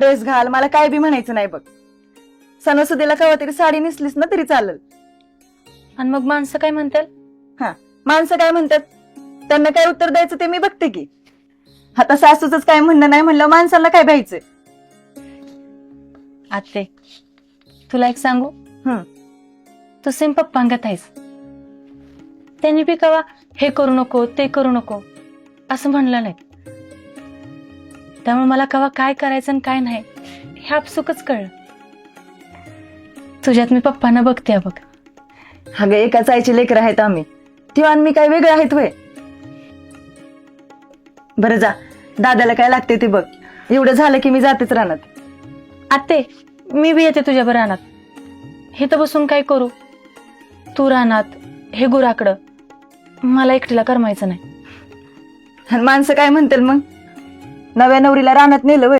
Dress घाल मला काय बी म्हणायचं नाही बघ. सणासुदीला कवा तरी साडी नेसलीस ना तरी चालेल. आणि मग माणसं काय म्हणतील हा माणसं काय म्हणतात? त्यांना काय उत्तर द्यायचं ते मी बघते की. आता सासूच काय म्हणणं नाही म्हणलं माणसाला काय भ्यायचं आते तुला एक सांगू? हं. तू सेम पप्पांगत आहेस. त्यांनी बी कवा हे करू नको ते करू नको असं म्हणलं नाही. त्यामुळे मला कवा काय करायचं आणि काय नाही हे आपसुकच कळलं. तुझ्यात मी पप्पांना बघते बघ. अगं एकाच आईचे लेकर आहेत आम्ही. तेव्हा मी काय वेगळं आहेत वय बरं जा दादाला काय लागते ते बघ. एवढं झालं की मी जातेच राहणार आते मी बी येते तुझ्या रानात. हे तर बसून काय करू? तू रानात हे गुराकडं. मला एकटीला करमायचं नाही. आणि माणसं काय म्हणतील मग? नव्या नवरीला रानात नेलं वय